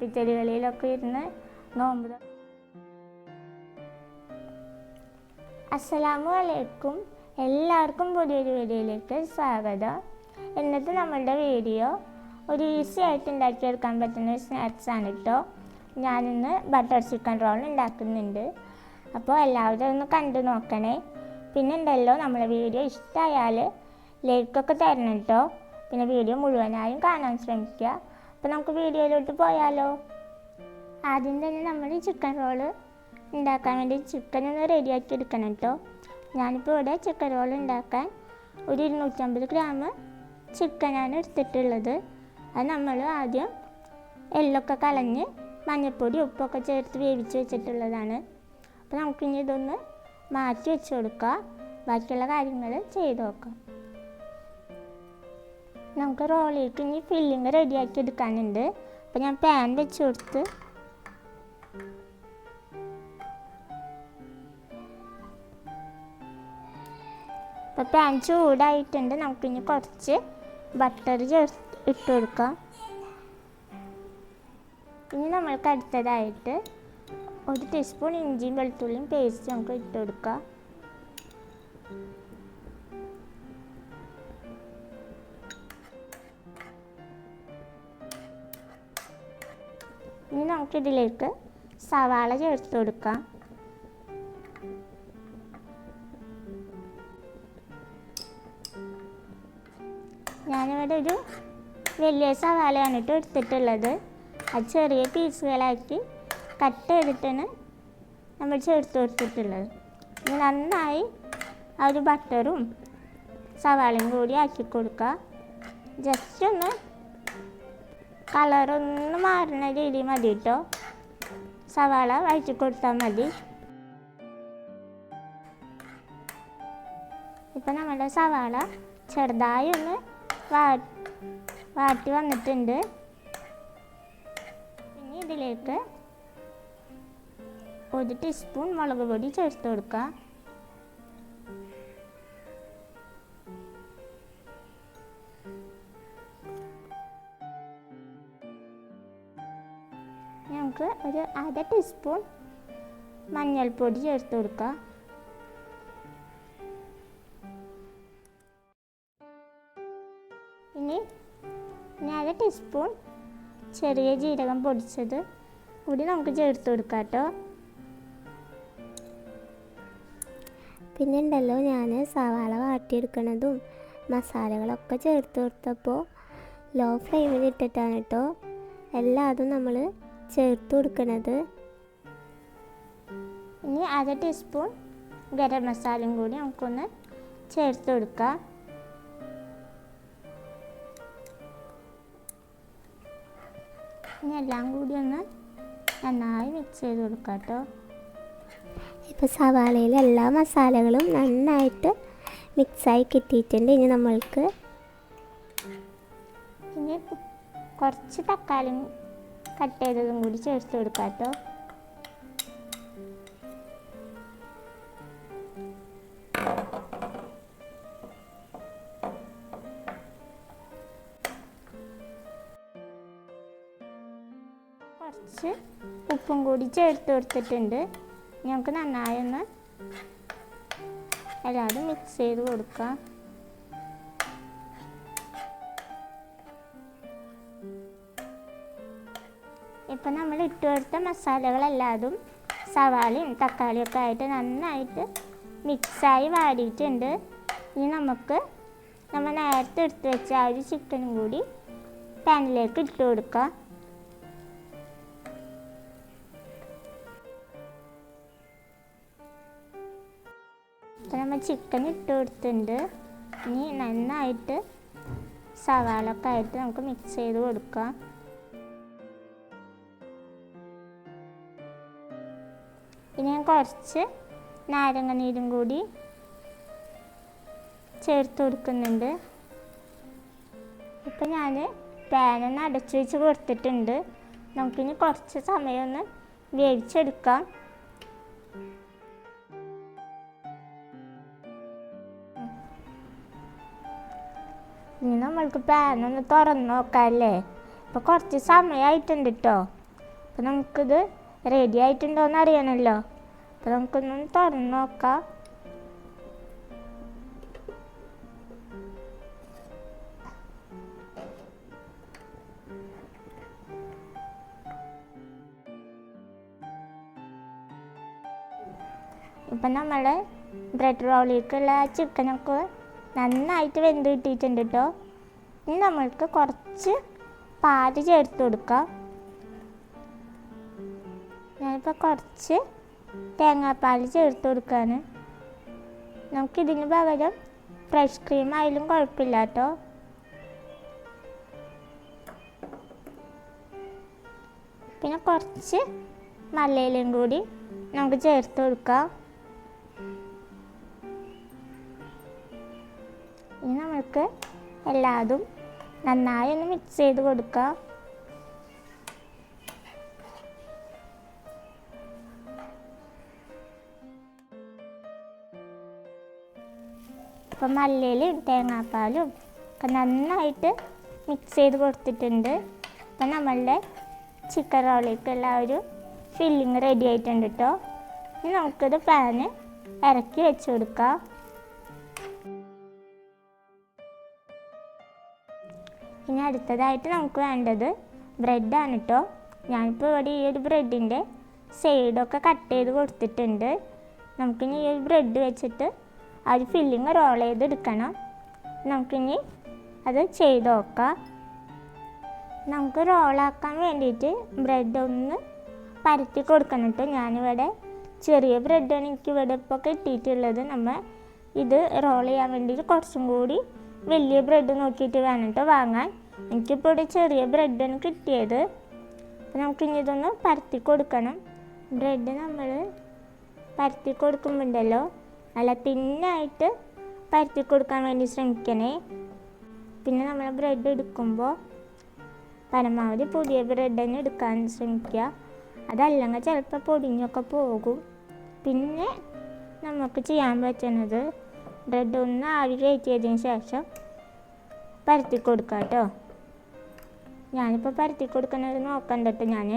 ഹോസ്പിറ്റലുകളിലൊക്കെ ഇരുന്ന് നോമ്പ് അസ്സലാമു അലൈക്കും എല്ലാവർക്കും പുതിയൊരു വീഡിയോയിലേക്ക് സ്വാഗതം. ഇന്നത്തെ നമ്മളുടെ വീഡിയോ ഒരു ഈസി ആയിട്ട് ഉണ്ടാക്കിയെടുക്കാൻ പറ്റുന്ന സ്നാക്സ് ആണ് കേട്ടോ ഞാനിന്ന് ബട്ടർ ചിക്കൻ റോൾ ഉണ്ടാക്കുന്നുണ്ട്. അപ്പോൾ എല്ലാവരും ഒന്ന് കണ്ടു നോക്കണേ. പിന്നെ ഉണ്ടല്ലോ നമ്മളെ വീഡിയോ ഇഷ്ടമായാൽ ലൈക്കൊക്കെ തരണം കേട്ടോ പിന്നെ വീഡിയോ മുഴുവനായും കാണാൻ ശ്രമിക്കുക. അപ്പോൾ നമുക്ക് വീഡിയോയിലോട്ട് പോയാലോ. ആദ്യം തന്നെ നമ്മൾ ചിക്കൻ റോൾ ഉണ്ടാക്കാൻ വേണ്ടി ചിക്കൻ ഒന്ന് റെഡിയാക്കി എടുക്കണം കേട്ടോ ഞാനിപ്പോൾ ഇവിടെ ചിക്കൻ റോൾ ഉണ്ടാക്കാൻ ഒരു ഇരുന്നൂറ്റമ്പത് ഗ്രാം ചിക്കനാണ് എടുത്തിട്ടുള്ളത്. അത് നമ്മൾ ആദ്യം എല്ലൊക്കെ കളഞ്ഞ് മഞ്ഞൾപ്പൊടി ഉപ്പൊക്കെ ചേർത്ത് വേവിച്ച് വെച്ചിട്ടുള്ളതാണ്. അപ്പോൾ നമുക്കിനി ഇതൊന്ന് മാറ്റി വെച്ച് കൊടുക്കുക ബാക്കിയുള്ള കാര്യങ്ങൾ ചെയ്ത് നോക്കാം. നമുക്ക് റോളിലേക്ക് ഇനി ഫില്ലിങ് റെഡിയാക്കി എടുക്കാനുണ്ട് അപ്പോൾ ഞാൻ പാൻ വെച്ച് കൊടുത്ത് അപ്പോൾ പാൻ ചൂടായിട്ടുണ്ട്. നമുക്കിനി കുറച്ച് ബട്ടർ ചേർത്ത് ഇട്ട് കൊടുക്കാം. ഇനി നമ്മൾക്ക് അടുത്തതായിട്ട് ഒരു ടീസ്പൂൺ ഇഞ്ചിയും വെളുത്തുള്ളിയും പേസ്റ്റ് നമുക്ക് ഇട്ട് കൊടുക്കാം. ഇനി നമുക്കിതിലേക്ക് സവാള ചേർത്ത് കൊടുക്കാം. ഞാനിവിടെ ഒരു വലിയ സവാളയാണ് കേട്ടോ എടുത്തിട്ടുള്ളത്. അത് ചെറിയ പീസുകളാക്കി കട്ട് ചെയ്തിട്ടാണ് നമ്മൾ ചേർത്ത് കൊടുത്തിട്ടുള്ളത്. ഇനി നന്നായി ആ ഒരു ബട്ടറും സവാളയും കൂടി ആക്കി കൊടുക്കുക ജസ്റ്റ് ഒന്ന് കളറൊന്ന് മാറുന്ന രീതി മതി കേട്ടോ സവാള വഴറ്റി കൊടുത്താൽ മതി. ഇപ്പം നമ്മുടെ സവാള ചെറുതായി ഒന്ന് വാട്ടി വന്നിട്ടുണ്ട്. ഇനി ഇതിലേക്ക് ഒരു ടീസ്പൂൺ മുളക് പൊടി ചേർത്ത് കൊടുക്കുക അര ടീസ്പൂൺ മഞ്ഞൾപ്പൊടി ചേർത്ത് കൊടുക്കുക ഇനി ഇനി അര ടീസ്പൂൺ ചെറിയ ജീരകം പൊടിച്ചത് കൂടി നമുക്ക് ചേർത്ത് കൊടുക്കാം കേട്ടോ. പിന്നെ ഉണ്ടല്ലോ ഞാൻ സവാള വാട്ടിയെടുക്കണതും മസാലകളൊക്കെ ചേർത്ത് കൊടുത്തപ്പോൾ ലോ ഫ്ലെയിമിൽ ഇട്ടിട്ടാണ് കേട്ടോ എല്ലാതും നമ്മൾ ചേർത്ത് കൊടുക്കുന്നത് ഇനി അര ടീസ്പൂൺ ഗരം മസാലയും കൂടി നമുക്കൊന്ന് ചേർത്ത് കൊടുക്കാം. ഇനി എല്ലാം കൂടി ഒന്ന് നന്നായി മിക്സ് ചെയ്ത് കൊടുക്കാം കേട്ടോ. ഇപ്പോൾ സവാളയിൽ എല്ലാ മസാലകളും നന്നായിട്ട് മിക്സായി കിട്ടിയിട്ടുണ്ട് ഇനി നമ്മൾക്ക്. ഇനി കുറച്ച് തക്കാളി കട്ട് ചെയ്തതും കൂടി ചേർത്ത് കൊടുക്കാം കേട്ടോ. കുറച്ച് ഉപ്പും കൂടി ചേർത്ത് കൊടുത്തിട്ടുണ്ട്. ഞങ്ങൾക്ക് നന്നായി ഒന്ന് എല്ലാവരും മിക്സ് ചെയ്ത് കൊടുക്കാം. ഇപ്പം നമ്മൾ ഇട്ട് കൊടുത്ത മസാലകളെല്ലാതും സവാളയും തക്കാളിയും ഒക്കെ ആയിട്ട് നന്നായിട്ട് മിക്സായി വാടിയിട്ടുണ്ട്. ഇനി നമുക്ക് നമ്മൾ നേരത്തെ എടുത്ത് വെച്ച ആ ഒരു ചിക്കനും കൂടി പാനിലേക്ക് ഇട്ട് കൊടുക്കുക ഇപ്പം നമ്മൾ ചിക്കൻ ഇട്ട് കൊടുത്തിട്ടുണ്ട്. ഇനി നന്നായിട്ട് സവാളൊക്കെ ആയിട്ട് നമുക്ക് മിക്സ് ചെയ്ത് കൊടുക്കാം. ഇനി ഞാൻ കുറച്ച് നാരങ്ങ നീരും കൂടി ചേർത്ത് കൊടുക്കുന്നുണ്ട്. ഇപ്പം ഞാൻ പാനൊന്ന് അടച്ചു വെച്ച് കൊടുത്തിട്ടുണ്ട്. നമുക്കിനി കുറച്ച് സമയം ഒന്ന് വേവിച്ചെടുക്കാം. ഇനി നമ്മൾക്ക് പാനൊന്ന് തുറന്ന് നോക്കാം അല്ലേ? ഇപ്പോൾ കുറച്ച് സമയമായിട്ടുണ്ട് കേട്ടോ അപ്പോൾ നമുക്കിത് റെഡി ആയിട്ടുണ്ടോയെന്ന് അറിയണമല്ലോ അപ്പോൾ നമുക്കൊന്ന് തുറന്ന് നോക്കാം. ഇപ്പം നമ്മൾ ബ്രെഡ് റോളിലേക്കുള്ള ചിക്കനൊക്കെ നന്നായിട്ട് വെന്ത് കിട്ടിയിട്ടുണ്ട് കേട്ടോ ഇനി നമ്മൾക്ക് കുറച്ച് പാൽ ചേർത്ത് കൊടുക്കാം. ഞാനിപ്പോൾ കുറച്ച് തേങ്ങാപ്പാൽ ചേർത്ത് കൊടുക്കാണ് നമുക്കിതിന് പകരം ഫ്രഷ് ക്രീം ആയാലും കുഴപ്പമില്ല കേട്ടോ പിന്നെ കുറച്ച് മല്ലയിലും കൂടി നമുക്ക് ചേർത്ത് കൊടുക്കാം. ഇനി നമുക്ക് എല്ലാതും നന്നായി ഒന്ന് മിക്സ് ചെയ്ത് കൊടുക്കാം. ഇപ്പം മല്ലിയിലും തേങ്ങാപ്പാലും ഒക്കെ നന്നായിട്ട് മിക്സ് ചെയ്ത് കൊടുത്തിട്ടുണ്ട്. അപ്പം നമ്മളുടെ ചിക്കൻ റോളിലേക്കുള്ള ഒരു ഫില്ലിങ് റെഡി ആയിട്ടുണ്ട് കേട്ടോ ഇനി നമുക്കിത് പാന് ഇറക്കി വെച്ച് കൊടുക്കാം. ഇനി അടുത്തതായിട്ട് നമുക്ക് വേണ്ടത് ബ്രെഡാണ് കേട്ടോ ഞാനിപ്പോൾ ഇവിടെ ഈ ഒരു ബ്രെഡിന്റെ സൈഡൊക്കെ കട്ട് ചെയ്ത് കൊടുത്തിട്ടുണ്ട്. നമുക്കിനി ഈ ഒരു ബ്രെഡ് വെച്ചിട്ട് ആ ഒരു ഫില്ലിങ് റോൾ ചെയ്തെടുക്കണം. നമുക്കിനി അത് ചെയ്ത് നോക്കാം. നമുക്ക് റോളാക്കാൻ വേണ്ടിയിട്ട് ബ്രെഡ് ഒന്ന് പരത്തി കൊടുക്കണം കേട്ടോ. ഞാനിവിടെ ചെറിയ ബ്രെഡാണ് എനിക്ക് ഇവിടെ ഇപ്പോൾ കിട്ടിയിട്ടുള്ളത്. നമ്മൾ ഇത് റോൾ ചെയ്യാൻ വേണ്ടിയിട്ട് കുറച്ചും കൂടി വലിയ ബ്രെഡ് നോക്കിയിട്ട് വേണം കേട്ടോ വാങ്ങാൻ. എനിക്കിപ്പോൾ ഇവിടെ ചെറിയ ബ്രെഡാണ് കിട്ടിയത്. അപ്പോൾ നമുക്ക് ഇനി ഇതൊന്ന് പരത്തി കൊടുക്കണം. ബ്രെഡ് നമ്മൾ പരത്തി കൊടുക്കുമ്പോണ്ടല്ലോ നല്ല തിന്നായിട്ട് പരത്തി കൊടുക്കാൻ വേണ്ടി ശ്രമിക്കണേ. പിന്നെ നമ്മൾ ബ്രെഡ് എടുക്കുമ്പോൾ പരമാവധി പുതിയ ബ്രെഡ് തന്നെ എടുക്കാൻ ശ്രമിക്കുക. അതല്ലെങ്കിൽ ചിലപ്പോൾ പൊടിഞ്ഞൊക്കെ പോകും. പിന്നെ നമുക്ക് ചെയ്യാൻ പറ്റുന്നത് ബ്രെഡ് ഒന്ന് ആവി കയറ്റിയതിന് ശേഷം പരത്തി കൊടുക്കുക കേട്ടോ. ഞാനിപ്പോൾ പരത്തി കൊടുക്കുന്നത് നോക്കണ്ടട്ടോ ഞാൻ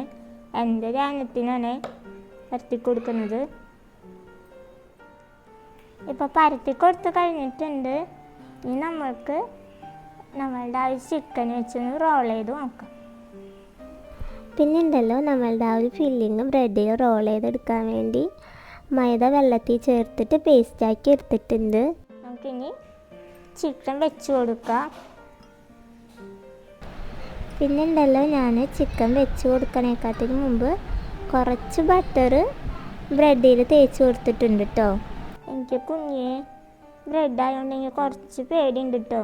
എന്റെ ധ്യാനത്തിനാണ് പരത്തി കൊടുക്കുന്നത്. ഇപ്പോൾ പരത്തി കൊടുത്ത് കഴിഞ്ഞിട്ടുണ്ട്. ഇനി നമ്മൾക്ക് നമ്മളുടെ ആ ഒരു ചിക്കൻ വെച്ചൊന്ന് റോൾ ചെയ്ത് നോക്കാം. പിന്നെ ഉണ്ടല്ലോ നമ്മളുടെ ആ ഒരു ഫില്ലിങ് ബ്രെഡിൽ റോൾ ചെയ്തെടുക്കാൻ വേണ്ടി മൈദ വെള്ളത്തിൽ ചേർത്തിട്ട് പേസ്റ്റ് ആക്കി എടുത്തിട്ടുണ്ട്. നമുക്കിനി ചിക്കൻ വെച്ച് കൊടുക്കാം. പിന്നെ ഉണ്ടല്ലോ ഞാൻ ചിക്കൻ വെച്ച് കൊടുക്കണേക്കാട്ടിന് മുമ്പ് കുറച്ച് ബട്ടർ ബ്രെഡിൽ തേച്ച് കൊടുത്തിട്ടുണ്ട് കേട്ടോ എനിക്ക് കുഞ്ഞിയെ ബ്രെഡ് ആയതുകൊണ്ടെങ്കിൽ കുറച്ച് പേടിയുണ്ട് കേട്ടോ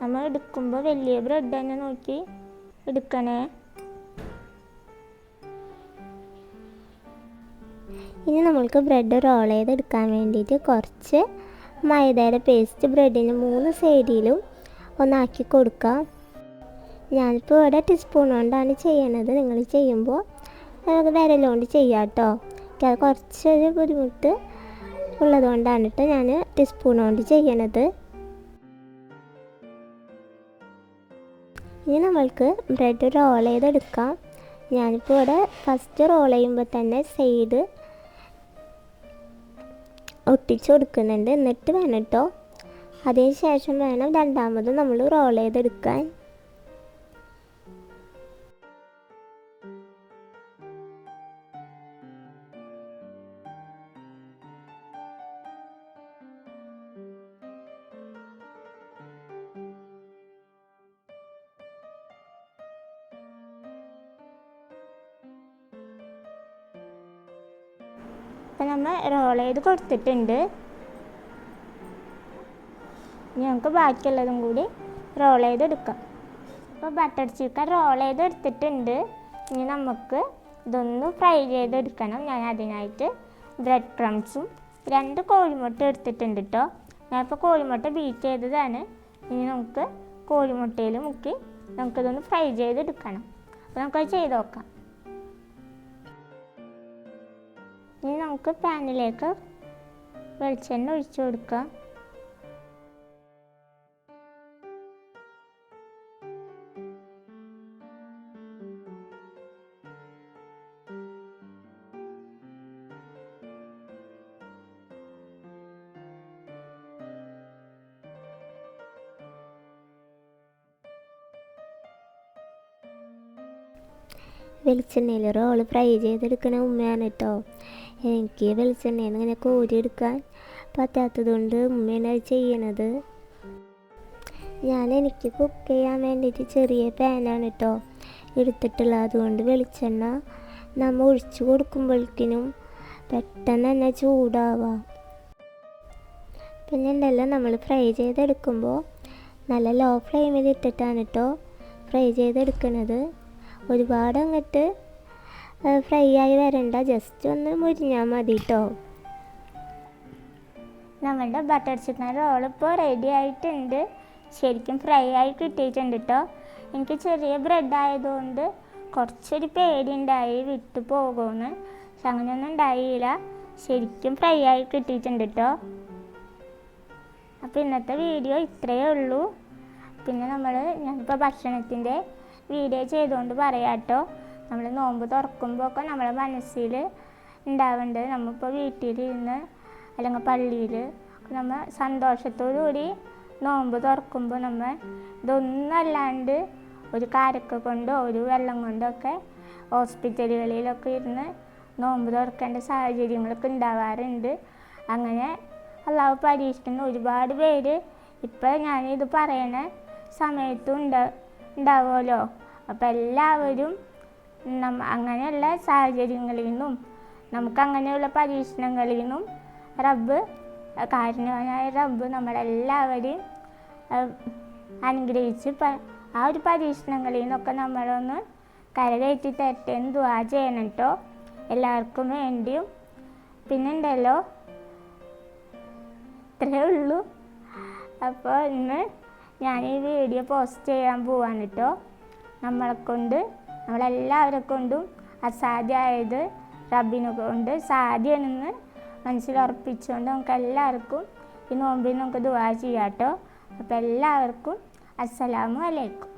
നമ്മൾ എടുക്കുമ്പോൾ വലിയ ബ്രെഡ് തന്നെ നോക്കി എടുക്കണേ. ഇനി നമ്മൾക്ക് ബ്രെഡ് റോൾ ചെയ്തെടുക്കാൻ വേണ്ടിയിട്ട് കുറച്ച് മൈദയുടെ പേസ്റ്റ് ബ്രെഡിന് മൂന്ന് സൈഡിലും ഒന്നാക്കി കൊടുക്കാം. ഞാനിപ്പോൾ ഇവിടെ ടീസ്പൂൺ കൊണ്ടാണ് ചെയ്യണത്. നിങ്ങൾ ചെയ്യുമ്പോൾ വിരലുകൊണ്ട് ചെയ്യാം കേട്ടോ കുറച്ചൊരു ബുദ്ധിമുട്ട് ഉള്ളതുകൊണ്ടാണ് കേട്ടോ ഞാൻ ടീസ്പൂൺ കൊണ്ട് ചെയ്യണത്. ഇനി നമ്മൾക്ക് ബ്രെഡ് റോൾ ചെയ്തെടുക്കാം. ഞാനിപ്പോൾ ഇവിടെ ഫസ്റ്റ് റോൾ ചെയ്യുമ്പോൾ തന്നെ സൈഡ് ഒട്ടിച്ചു കൊടുക്കുന്നുണ്ട്. എന്നിട്ട് വേണം കേട്ടോ അതിന് ശേഷം വേണം രണ്ടാമത് നമ്മൾ റോൾ ചെയ്തെടുക്കാൻ. അപ്പം നമ്മൾ റോൾ ചെയ്ത് കൊടുത്തിട്ടുണ്ട്. ഇനി നമുക്ക് ബാക്കിയുള്ളതും കൂടി റോൾ ചെയ്തെടുക്കാം അപ്പോൾ ബട്ടർ ചിക്കൻ റോൾ ചെയ്തെടുത്തിട്ടുണ്ട് ഇനി നമുക്ക് ഇതൊന്ന് ഫ്രൈ ചെയ്തെടുക്കണം ഞാൻ അതിനായിട്ട് ബ്രെഡ് ക്രംസും രണ്ട് കോഴിമുട്ട എടുത്തിട്ടുണ്ട് കേട്ടോ ഞാനിപ്പോൾ കോഴിമുട്ട ബീറ്റ് ചെയ്തതാണ്. ഇനി നമുക്ക് കോഴിമുട്ടയിൽ മുക്കി നമുക്കിതൊന്ന് ഫ്രൈ ചെയ്തെടുക്കണം അപ്പോൾ നമുക്കത് ചെയ്ത് നോക്കാം. ഇനി നമുക്ക് പാനിലേക്ക് വെളിച്ചെണ്ണ ഒഴിച്ചു കൊടുക്കുക. വെളിച്ചെണ്ണയിൽ റോൾ ഫ്രൈ ചെയ്തെടുക്കണ ഉമ്മയാണ് കേട്ടോ എനിക്ക് വെളിച്ചെണ്ണയിൽ ഇങ്ങനെ കോരിയെടുക്കാൻ പറ്റാത്തത് കൊണ്ട് ഉമ്മയാണ് ചെയ്യണത്. ഞാൻ എനിക്ക് കുക്ക് ചെയ്യാൻ വേണ്ടിയിട്ട് ചെറിയ പാനാണ് കേട്ടോ എടുത്തിട്ടുള്ളത്. അതുകൊണ്ട് വെളിച്ചെണ്ണ നമ്മൾ ഒഴിച്ചു കൊടുക്കുമ്പോഴേക്കിനും പെട്ടെന്ന് തന്നെ ചൂടാവാം. പിന്നെ ഉണ്ടല്ലോ നമ്മൾ ഫ്രൈ ചെയ്തെടുക്കുമ്പോൾ നല്ല ലോ ഫ്ലെയിമിൽ ഇട്ടിട്ടാണ് കേട്ടോ ഫ്രൈ ചെയ്തെടുക്കുന്നത് ഒരുപാട് അങ്ങോട്ട് ഫ്രൈ ആയി വരണ്ട. ജസ്റ്റ് ഒന്ന് മുരിഞ്ഞാൽ മതി കേട്ടോ നമ്മളുടെ ബട്ടർ ചിക്കൻ റോൾ ഇപ്പോൾ റെഡി ആയിട്ടുണ്ട്. ശരിക്കും ഫ്രൈ ആയി കിട്ടിയിട്ടുണ്ട് കേട്ടോ എനിക്ക് ചെറിയ ബ്രെഡ് ആയതുകൊണ്ട് കുറച്ചൊരു പേടിയുണ്ടായി വിട്ടു പോകുമെന്ന്. പക്ഷെ അങ്ങനെയൊന്നും ഉണ്ടായില്ല. ശരിക്കും ഫ്രൈ ആയി കിട്ടിയിട്ടുണ്ട് കേട്ടോ അപ്പോൾ ഇന്നത്തെ വീഡിയോ ഇത്രയേ ഉള്ളൂ. പിന്നെ നമ്മൾ ഞാനിപ്പോൾ ഭക്ഷണത്തിന്റെ വീഡിയോ ചെയ്തുകൊണ്ട് പറയാം കേട്ടോ നമ്മൾ നോമ്പ് തുറക്കുമ്പോൾ ഒക്കെ നമ്മളെ മനസ്സിൽ ഉണ്ടാവേണ്ടത് നമ്മളിപ്പോൾ വീട്ടിലിരുന്ന് അല്ലെങ്കിൽ പള്ളിയിൽ നമ്മൾ സന്തോഷത്തോടു കൂടി നോമ്പ് തുറക്കുമ്പോൾ നമ്മൾ ഇതൊന്നല്ലാണ്ട് ഒരു കാരക്ക കൊണ്ടോ ഒരു വെള്ളം കൊണ്ടോ ഒക്കെ ഹോസ്പിറ്റലുകളിലൊക്കെ ഇരുന്ന് നോമ്പ് തുറക്കേണ്ട സാഹചര്യങ്ങളൊക്കെ ഉണ്ടാവാറുണ്ട് അങ്ങനെ അള്ളാഹു പരീക്ഷിക്കുന്ന ഒരുപാട് പേര് ഇപ്പം ഞാനിത് പറയണ സമയത്തും ഉണ്ട ഉണ്ടാവുമല്ലോ അപ്പം എല്ലാവരും അങ്ങനെയുള്ള സാഹചര്യങ്ങളിൽ നിന്നും നമുക്ക് അങ്ങനെയുള്ള പരീക്ഷണങ്ങളിൽ നിന്നും റബ്ബ് കാരണവനായ റബ്ബ് നമ്മളെല്ലാവരെയും അനുഗ്രഹിച്ച് ആ ഒരു പരീക്ഷണങ്ങളിൽ നിന്നൊക്കെ നമ്മളൊന്ന് കരകയറ്റി തരട്ടെ. എന്ന് ദുആ ചെയ്യണം കേട്ടോ എല്ലാവർക്കും വേണ്ടിയും. പിന്നുണ്ടല്ലോ ഇത്രയേ ഉള്ളൂ. അപ്പോൾ ഇന്ന് ഞാൻ ഈ വീഡിയോ പോസ്റ്റ് ചെയ്യാൻ പോവാണ് കേട്ടോ നമ്മളെ കൊണ്ട് നമ്മളെല്ലാവരെ കൊണ്ടും അസാധ്യമായത് റബ്ബിനെ കൊണ്ട് സാധ്യമെന്ന് മനസ്സിലുറപ്പിച്ചുകൊണ്ട് നമുക്ക് എല്ലാവർക്കും ഈ നോമ്പിൽ നമുക്ക് ദുആ ചെയ്യാം കേട്ടോ അപ്പോൾ എല്ലാവർക്കും അസ്സലാമു അലൈക്കും.